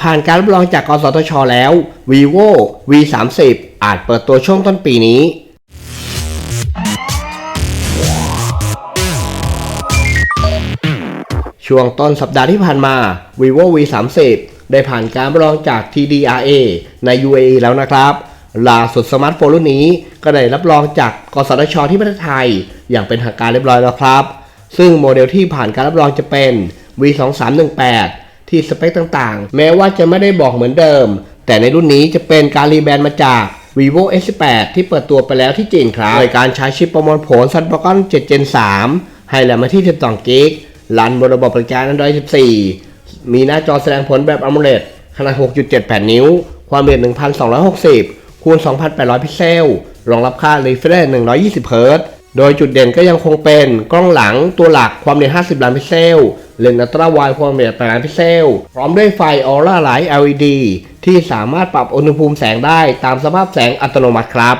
ผ่านการรับรองจากกสทช แล้ว vivo v 3 0อาจเปิดตัวช่วงต้นปีนี้ ช่วงต้นสัปดาห์ที่ผ่านมา vivo v 3 0ได้ผ่านการรับรองจาก TDRA ใน UAE แล้วนะครับล่าสุดสมาร์ทโฟนรุ่นนี้ก็ได้รับรองจากกสทช ที่ประเทศไทย อย่างเป็นทางการเรียบร้อยแล้วครับ ซึ่งโมเดลที่ผ่านการรับรองจะเป็น v 2 3 1 8 ที่สเปคต่างๆ แม้ว่าจะไม่ได้บอกเหมือนเดิม แต่ในรุ่นนี้จะเป็นการรีแบรนด์มาจาก vivo S8 ที่เปิดตัวไปแล้วที่จีนครับโดยการใช้ชิปประมวลผล Snapdragon 7 Gen 3 ให้แรมมาที่ 12 กิกะรันบนระบบปฏิการ Android 14 มีหน้าจอแสดงผลแบบ AMOLED ขนาด 6.78 นิ้ว ความละเอียด 1260 คูณ 2,800 พิกเซล รองรับค่า refresh 120เฮิรตซ์ โดยจุดเด่นก็ยังคงเป็นกล้องหลังตัวหลักความละเอียด50 ล้านพิกเซล เลนส์อัลตร้าไวด์ความละเอียด8ล้านพิกเซล พร้อมด้วยไฟออร่าไลท์ LED ที่สามารถปรับอุณหภูมิแสงได้ตามสภาพแสงอัตโนมัติครับ